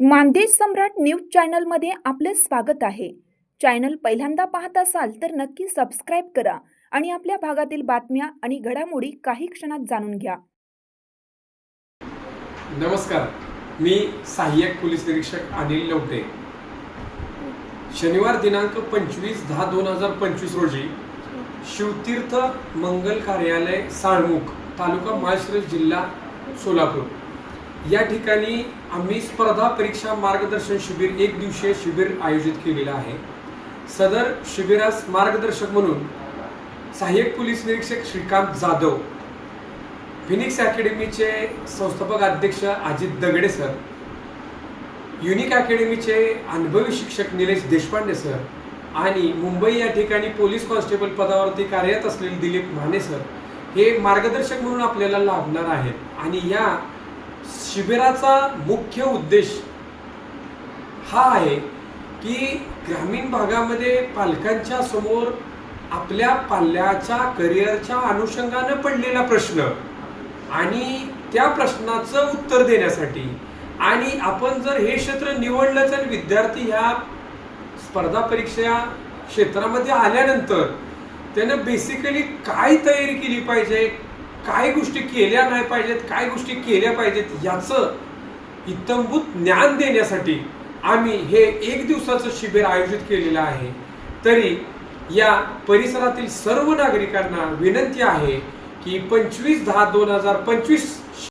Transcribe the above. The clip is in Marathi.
मानदेश सम्राट न्यूज चॅनलमध्ये आपले स्वागत आहे. चॅनल पहिल्यांदा पाहत असाल तर नक्की सबस्क्राईब करा आणि आपल्या भागातील बातम्या आणि घडामोडी काही क्षणात जाणून घ्या. नमस्कार. मी सहाय्यक पोलीस निरीक्षक अनिल लवटे. शनिवार दिनांक पंचवीस दहा दोन हजार पंचवीस रोजी शिवतीर्थ मंगल कार्यालय साळमुख तालुका माळशिरस जिल्हा सोलापूर. या ठिकाणी आम्ही स्पर्धा परीक्षा मार्गदर्शन शिबिर एक दिवसीय शिबिर आयोजित केलेलं आहे. सदर शिबिरास मार्गदर्शक म्हणून सहाय्यक पोलीस निरीक्षक श्रीकांत जाधव फिनिक्स अकॅडमीचे संस्थापक अध्यक्ष अजित दगडे सर युनिक अकॅडमीचे अनुभवी शिक्षक निलेश देशपांडे सर आणि मुंबई या ठिकाणी पोलीस कॉन्स्टेबल पदावरती कार्यरत असलेले दिलीप माने सर हे मार्गदर्शक म्हणून आपल्याला लाभणार आहेत आणि या शिबिराचा मुख्य उद्देश हा आहे की ग्रामीण भागामध्ये पालकांच्या समोर आपल्या पाल्याच्या करिअरच्या अनुषंगानं पडलेला प्रश्न आणि त्या प्रश्नाचं उत्तर देण्यासाठी. आणि आपण जर हे क्षेत्र निवडलं तर विद्यार्थी ह्या स्पर्धा परीक्षा क्षेत्रामध्ये आल्यानंतर त्यानं बेसिकली काय तयारी केली पाहिजे? काय गोष्टी केल्या नाही पाहिजेत काय गोष्टी केल्या पाहिजेत याचं इतंभूत ज्ञान देण्यासाठी आम्ही हे एक दिवसाचं शिबिर आयोजित केलेलं आहे. तरी या परिसरातील सर्व नागरिकांना विनंती आहे की पंचवीस दहा दोन हजार पंचवीस